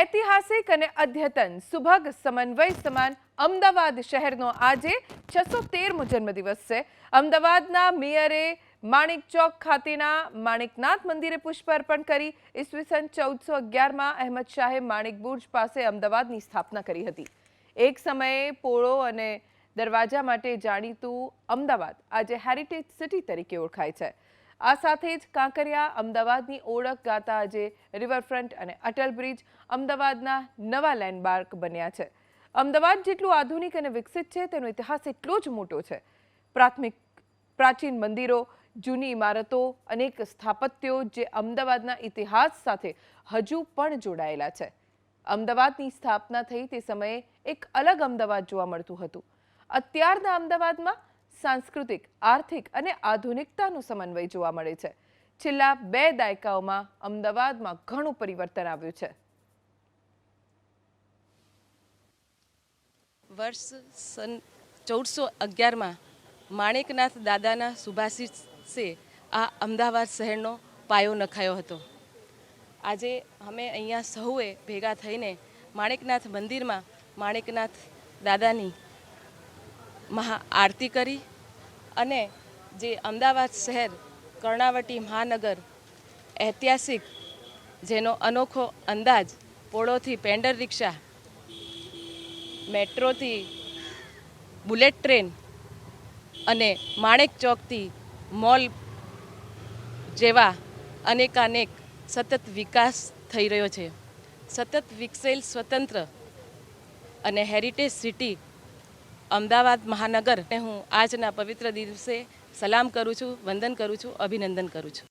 ઐતિહાસિક અને અદ્યતન સુભગ સમન્વય સમાન અમદાવાદ શહેરનો આજે છસો તેરમો જન્મદિવસ છે. અમદાવાદના મેયરે માણિક ચોક ખાતેના માણિકનાથ મંદિરે પુષ્પ અર્પણ કરી ઈસવીસન ચૌદસો અગિયારમાં અહેમદ શાહે માણિક બુર્જ પાસે અમદાવાદની સ્થાપના કરી હતી. એક સમયે પોળો અને દરવાજા માટે જાણીતું અમદાવાદ આજે હેરિટેજ સિટી તરીકે ઓળખાય છે. આ સાથે જ કાંકરિયા અમદાવાદની ઓળખ ગાતા આજે રિવરફ્રન્ટ અને અટલ બ્રિજ અમદાવાદના નવા લેન્ડમાર્ક બન્યા છે. અમદાવાદ જેટલું આધુનિક અને વિકસિત છે, તેનો ઇતિહાસ એટલો જ મોટો છે. પ્રાથમિક, પ્રાચીન મંદિરો, જૂની ઇમારતો, અનેક સ્થાપત્યો જે અમદાવાદના ઇતિહાસ સાથે હજુ પણ જોડાયેલા છે. અમદાવાદની સ્થાપના થઈ તે સમયે એક અલગ અમદાવાદ જોવા મળતું હતું. અત્યારના અમદાવાદમાં સાંસ્કૃતિક, આર્થિક અને આધુનિકતાનો સમન્વય જોવા મળે છે. છેલ્લા બે દાયકાઓમાં અમદાવાદમાં ઘણું પરિવર્તન આવ્યું છે. વર્ષ સન ચૌદસો અગિયારમાં માણેકનાથ દાદાના સુભાષિષે આ અમદાવાદ શહેરનો પાયો નખાયો હતો. આજે અમે અહીંયા સૌએ ભેગા થઈને માણેકનાથ મંદિરમાં માણેકનાથ દાદાની મહા આરતી કરી અને જે અમદાવાદ શહેર કર્ણાવટી મહાનગર, ઐતિહાસિક જેનો અનોખો અંદાજ પોળોથી પેન્ડર રિક્ષા, મેટ્રોથી બુલેટ ટ્રેન અને માણેક ચોકથી મોલ જેવા અનેકાનેક સતત વિકાસ થઈ રહ્યો છે. સતત વિકસેલ સ્વતંત્ર અને હેરિટેજ સિટી અમદાવાદ મહાનગર હું આજના પવિત્ર દિવસે સલામ કરું છું, વંદન કરું છું, અભિનંદન કરું છું.